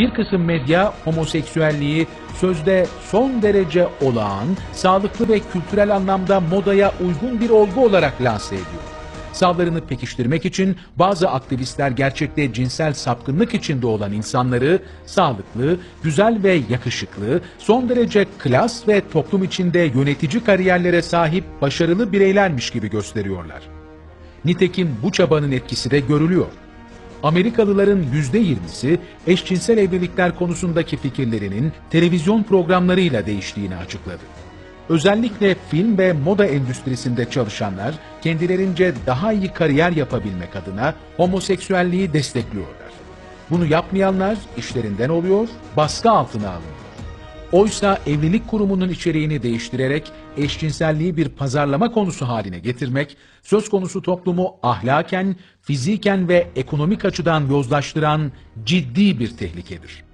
Bir kısım medya homoseksüelliği sözde son derece olağan, sağlıklı ve kültürel anlamda modaya uygun bir olgu olarak lanse ediyor. Savlarını pekiştirmek için bazı aktivistler gerçekte cinsel sapkınlık içinde olan insanları sağlıklı, güzel ve yakışıklı, son derece klas ve toplum içinde yönetici kariyerlere sahip başarılı bireylermiş gibi gösteriyorlar. Nitekim bu çabanın etkisi de görülüyor. Amerikalıların %20'si eşcinsel evlilikler konusundaki fikirlerinin televizyon programlarıyla değiştiğini açıkladı. Özellikle film ve moda endüstrisinde çalışanlar kendilerince daha iyi kariyer yapabilmek adına homoseksüelliği destekliyorlar. Bunu yapmayanlar işlerinden oluyor, baskı altına alınıyor. Oysa evlilik kurumunun içeriğini değiştirerek eşcinselliği bir pazarlama konusu haline getirmek, söz konusu toplumu ahlaken, fiziken ve ekonomik açıdan yozlaştıran ciddi bir tehlikedir.